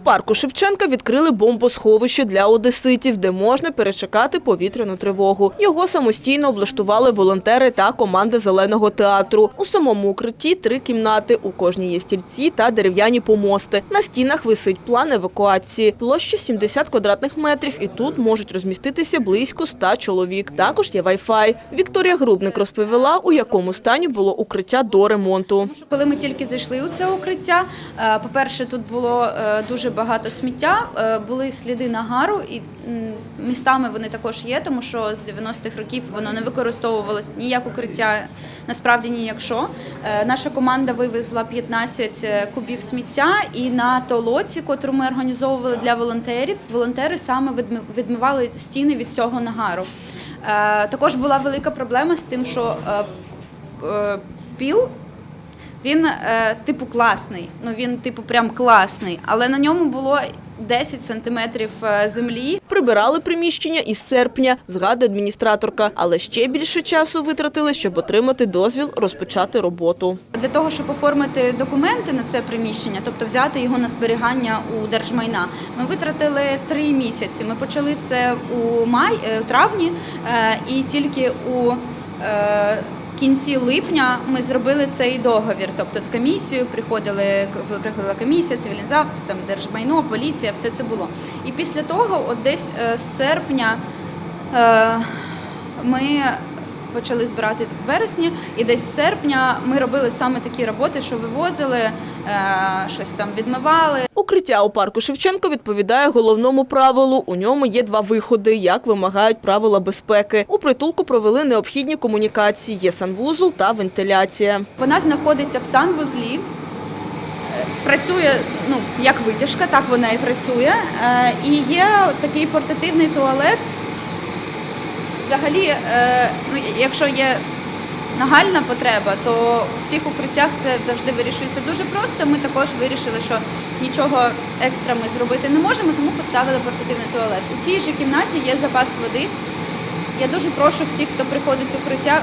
парку Шевченка відкрили бомбосховище для одеситів, де можна перечекати повітряну тривогу. Його самостійно облаштували волонтери та команда зеленого театру. У самому укритті три кімнати. У кожній є стільці та дерев'яні помости. На стінах висить план евакуації. Площа 70 квадратних метрів, і тут можуть розміститися близько 100 чоловік. Також є вай-фай. Вікторія Грубник розповіла, у якому стані було укриття до ремонту. Коли ми тільки зайшли у це укриття, е, по-перше, тут було е, дуже багато сміття, е, були сліди нагару, і містами вони також є, тому що з 90-х років воно не використовувалось ні як укриття, насправді ні. Е, Наша команда вивезла 15 кубів сміття, і на толоці, котру ми організовували для волонтерів, волонтери саме відмивали стіни від цього нагару. Е, Також була велика проблема з тим, що е, е, піл він е, типу класний. Ну він типу прям класний, але на ньому було 10 сантиметрів е, землі. Прибирали приміщення із серпня, згадує адміністраторка, але ще більше часу витратили, щоб отримати дозвіл розпочати роботу. Для того, щоб оформити документи на це приміщення, тобто взяти його на зберігання у держмайна, ми витратили три місяці. Ми почали це у май, е, у травні, е, і тільки у кінці липня ми зробили цей договір. Тобто з комісією приходили приходила комісія, цивільний захист, там держмайно, поліція, все це було. І після того, от десь е, з серпня. е, Ми почали збирати в вересні, і десь з серпня ми робили саме такі роботи, що вивозили, е, щось там відмивали. Укриття у парку Шевченко відповідає головному правилу. У ньому є два виходи, як вимагають правила безпеки. У притулку провели необхідні комунікації. Є санвузол та вентиляція. Вона знаходиться в санвузлі. е, Працює ну як витяжка, так вона і працює. Е, І є такий портативний туалет. Взагалі, е, ну якщо є нагальна потреба, то у всіх укриттях це завжди вирішується дуже просто. Ми також вирішили, що нічого екстра ми зробити не можемо, тому поставили портативний туалет. У цій же кімнаті є запас води. Я дуже прошу всіх, хто приходить в укриття,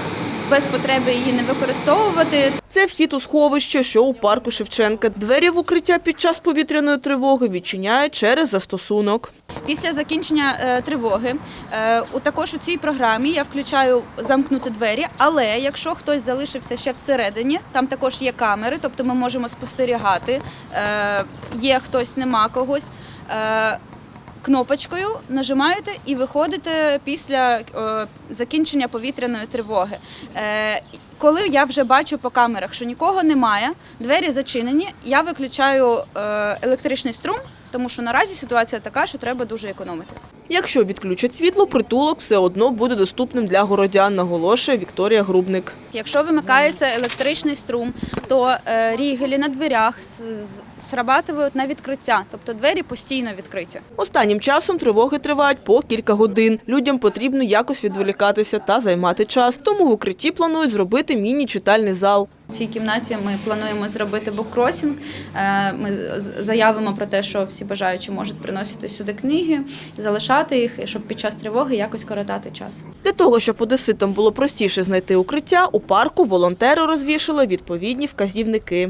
без потреби її не використовувати. Це вхід у сховище, що у парку Шевченка. Двері в укриття під час повітряної тривоги відчиняють через застосунок. Після закінчення е, тривоги е, у також у цій програмі я включаю замкнути двері. Але якщо хтось залишився ще всередині, там також є камери, тобто ми можемо спостерігати. Е, є хтось, нема когось. Кнопочкою нажимаєте і виходите після е, закінчення повітряної тривоги. Е, коли я вже бачу по камерах, що нікого немає, двері зачинені, я виключаю е, електричний струм, тому що наразі ситуація така, що треба дуже економити. Якщо відключать світло, притулок все одно буде доступним для городян, наголошує Вікторія Грубник. Якщо вимикається електричний струм, то е, рігелі на дверях срабатують на відкриття, тобто двері постійно відкриті. Останнім часом тривоги тривають по кілька годин. Людям потрібно якось відволікатися та займати час. Тому в укритті планують зробити міні-читальний зал. У цій кімнаті ми плануємо зробити буккросінг. Е, Ми заявимо про те, що всі бажаючі можуть приносити сюди книги, залишати їх, щоб під час тривоги якось коротати час. Для того, щоб одеситам було простіше знайти укриття, у парку волонтери розвішали відповідні вказівники.